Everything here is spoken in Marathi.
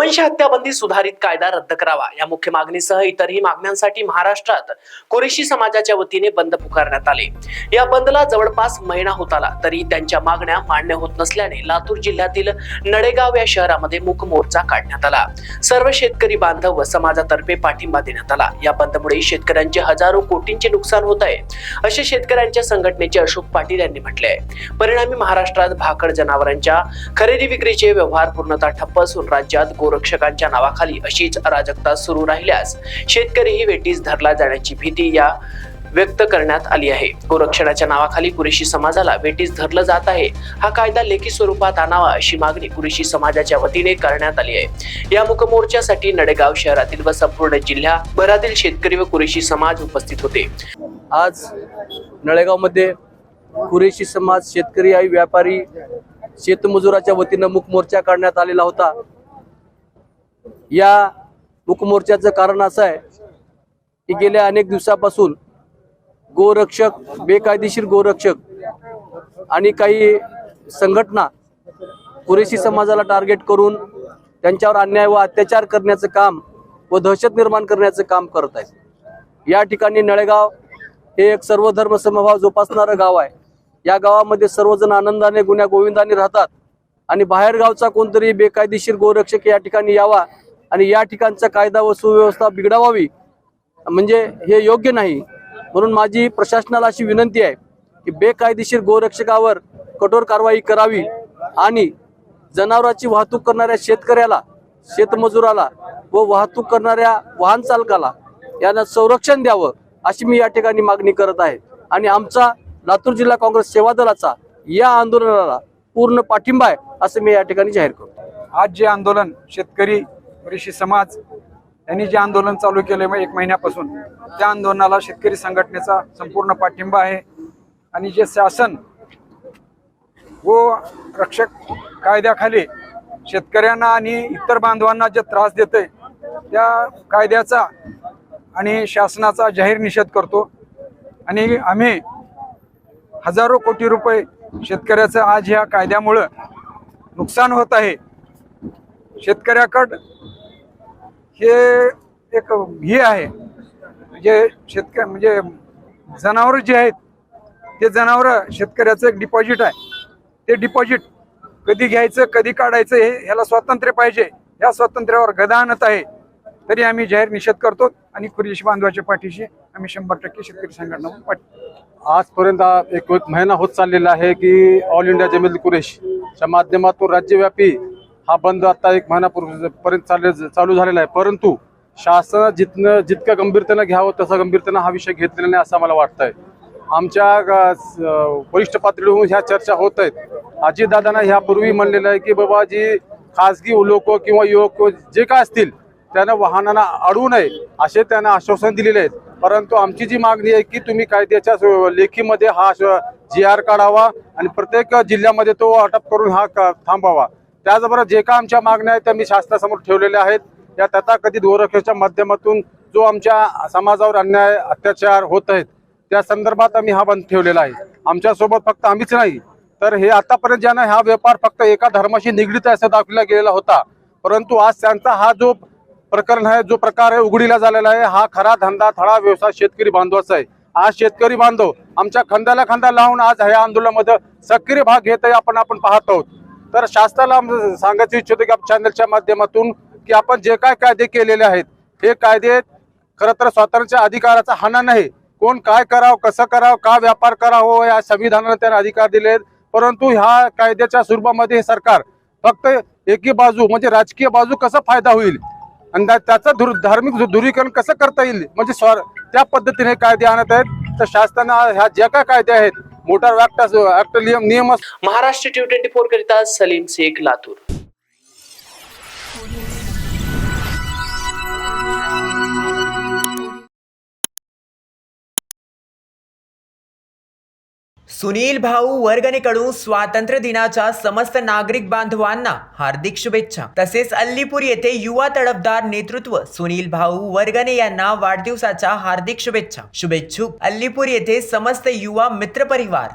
गोवंश हत्याबंदी सुधारित कायदा रद्द करावा. या मुख्य मागणीसह इतरही मागण्यांसाठी महाराष्ट्रात कुरेशी समाजाच्या वतीने बंद पुकारण्यात आले. या बंदला जवळपास महिना होत आला तरी त्यांच्या मागण्या मान्य होत नसल्याने लातूर जिल्ह्यातील नडेगाव या शहरामध्ये मूक मोर्चा काढण्यात आला. सर्व शेतकरी बांधव व समाजातर्फे पाठिंबा देण्यात आला. या बंदमुळे शेतकऱ्यांचे हजारो कोटींचे नुकसान होत आहे असे शेतकऱ्यांच्या संघटनेचे अशोक पाटील यांनी म्हटले आहे. परिणामी महाराष्ट्रात भाकड जनावरांच्या खरेदी विक्रीचे व्यवहार पूर्णतः ठप्प असून राज्यात गोरक्षकांच्या नावाखाली अशीच अराजकता सुरू राहिल्यास शेतकरीही वेटीस धरला जाण्याची भीती या व्यक्त करण्यात आली आहे. गोरक्षणाच्या नावाखाली कुरेशी समाजाला वेटीस धरलं जात आहे. हा कायदा लेखी स्वरूपात आणावा अशी मागणी कुरेशी समाजाच्या वतीने करण्यात आली आहे. या मुकमोर्चासाठी नडेगाव शहरातील व संपूर्ण जिल्ह्याभरातील शेतकरी व कुरेशी समाज उपस्थित होते. आज नळेगावमध्ये कुरेशी समाज शेतकरी आणि व्यापारी शेतमजुराच्या वतीनं मुकमोर्चा काढण्यात आलेला होता. या मुकमोर्चाचं कारण असं आहे की गेल्या अनेक दिवसापासून गोरक्षक बेकायदेशीर गोरक्षक आणि काही संघटना कुरेशी समाजाला टार्गेट करून त्यांच्यावर अन्याय व अत्याचार करण्याचं काम व दहशत निर्माण करण्याचं काम करत आहेत. या ठिकाणी नळेगाव हे एक सर्वधर्म समभाव जोपासणारं गाव आहे. या गावामध्ये सर्वजण आनंदाने गुन्ह्या गोविंदाने राहतात आणि बाहेरगावचा कोणतरी बेकायदेशीर गोरक्षक या ठिकाणी यावा आणि या ठिकाणचा कायदा व सुव्यवस्था बिघडावावी म्हणजे हे योग्य नाही. म्हणून माझी प्रशासनाला अशी विनंती आहे की बेकायदेशीर गोरक्षकावर कठोर कारवाई करावी आणि जनावरांची वाहतूक करणाऱ्या शेतकऱ्याला शेतमजुराला व वाहतूक करणाऱ्या वाहन चालकाला यांना संरक्षण द्यावं अशी मी या ठिकाणी मागणी करत आहे. आणि आमचा लातूर जिल्हा काँग्रेस सेवा दलाचा या आंदोलनाला पूर्ण पाठिंबा आहे असं मी या ठिकाणी जाहीर करतो. आज जे आंदोलन शेतकरी ऋषी समाज यांनी जे आंदोलन चालू केले मग एक महिन्यापासून त्या आंदोलनाला शेतकरी संघटनेचा संपूर्ण पाठिंबा आहे. आणि जे शासन व रक्षक कायद्याखाली शेतकऱ्यांना आणि इतर बांधवांना जे त्रास देते त्या कायद्याचा आणि शासनाचा जाहीर निषेध करतो. आणि आम्ही हजारो कोटी रुपये शेतकऱ्याचं आज ह्या कायद्यामुळं नुकसान होत आहे. शेतकऱ्याकडं हे एक हे आहे. म्हणजे शेतकरी म्हणजे जनावरं जे आहेत ते जनावरं शेतकऱ्याचं एक डिपॉझिट आहे. ते डिपॉझिट कधी घ्यायचं कधी काढायचं हे ह्याला स्वातंत्र्य पाहिजे. या स्वातंत्र्यावर गदा आणत आहे. तरी आम्ही जाहीर निषेध करतो आणि कुरेश बांधवाच्या पाठीशी आम्ही शंभर टक्के शेतकरी संघटना पाठी आजपर्यंत एक एक महिना होत चाललेला आहे की ऑल इंडिया जमील कुरेशच्या माध्यमातून राज्यव्यापी हा बंद आता एक महिनापूर्वी पर्यंत चालले चालू झालेला आहे. परंतु शासन जितनं जितकं गंभीरतेनं घ्यावं तसं गंभीरतेनं हा विषय घेतलेला नाही असं मला वाटतंय. आमच्या ग- स- वरिष्ठ पातळीवरून ह्या चर्चा होत आहेत. अजितदादांना ह्यापूर्वी म्हणलेलं आहे की बाबा जी खासगी लोक किंवा युवक जे काय असतील त्यांना वाहनांना अडवू नये असे त्यांना आश्वासन दिलेले आहेत. परंतु आमची जी मागणी आहे की तुम्ही कायद्याच्या लेखीमध्ये हा जी आर काढावा आणि प्रत्येक जिल्ह्यामध्ये तो अटक करून हा थांबावा. त्याचबरोबर जे का आमच्या मागण्या आहेत त्या मी शासनासमोर ठेवलेल्या आहेत. या तथाकथित गोरक्षाच्या माध्यमातून जो आमच्या समाजावर अन्याय अत्याचार होत आहेत त्या संदर्भात आम्ही हा बंद ठेवलेला आहे. आमच्यासोबत फक्त आम्हीच नाही तर हे आतापर्यंत ज्यांना हा व्यापार फक्त एका धर्माशी निगडीत आहे असं दाखवला गेलेला होता. परंतु आज त्यांचा हा जो प्रकरण आहे जो प्रकार आहे उघडीला झालेला आहे हा खरा धंदा थळा व्यवसाय शेतकरी बांधवाचा आहे. आज शेतकरी बांधव आमच्या खांद्याला खांदा लावून आज ह्या आंदोलनामध्ये सक्रिय भाग घेत आहे आपण आपण पाहत आहोत. तर शासनाला सांगायचं इच्छितो की आपण चॅनलच्या माध्यमातून की आपण जे काय कायदे केलेले आहेत हे कायदे खरं तर स्वातंत्र्याच्या अधिकाराचा हाना नाही. कोण काय करावं कसं करावं का व्यापार करावं या संविधानाने त्यांना अधिकार दिले आहेत परंतु ह्या कायद्याच्या स्वरूपामध्ये हे सरकार फक्त एकी बाजू म्हणजे राजकीय बाजू कसा फायदा होईल? आणि त्या- त्याचं धुर धार्मिक धु- धुरीकरण कसं करता येईल? म्हणजे स्वर त्या पद्धतीने कायदे आणत आहेत. तर शासनानं ह्या ज्या काय कायदे आहेत मोटार ऍक्ट नियम महाराष्ट्र टी ट्वेंटी फोर करिता सलीम शेख लातूर. सुनील भाऊ वर्गणीकडून स्वातंत्र्य दिनाच्या समस्त नागरिक बांधवांना हार्दिक शुभेच्छा. तसेच अल्लीपूर येथे युवा तडफदार नेतृत्व सुनील भाऊ वर्गणे यांना वाढदिवसाच्या हार्दिक शुभेच्छा. शुभेच्छुक. अल्लीपूर येथे समस्त युवा मित्र परिवार.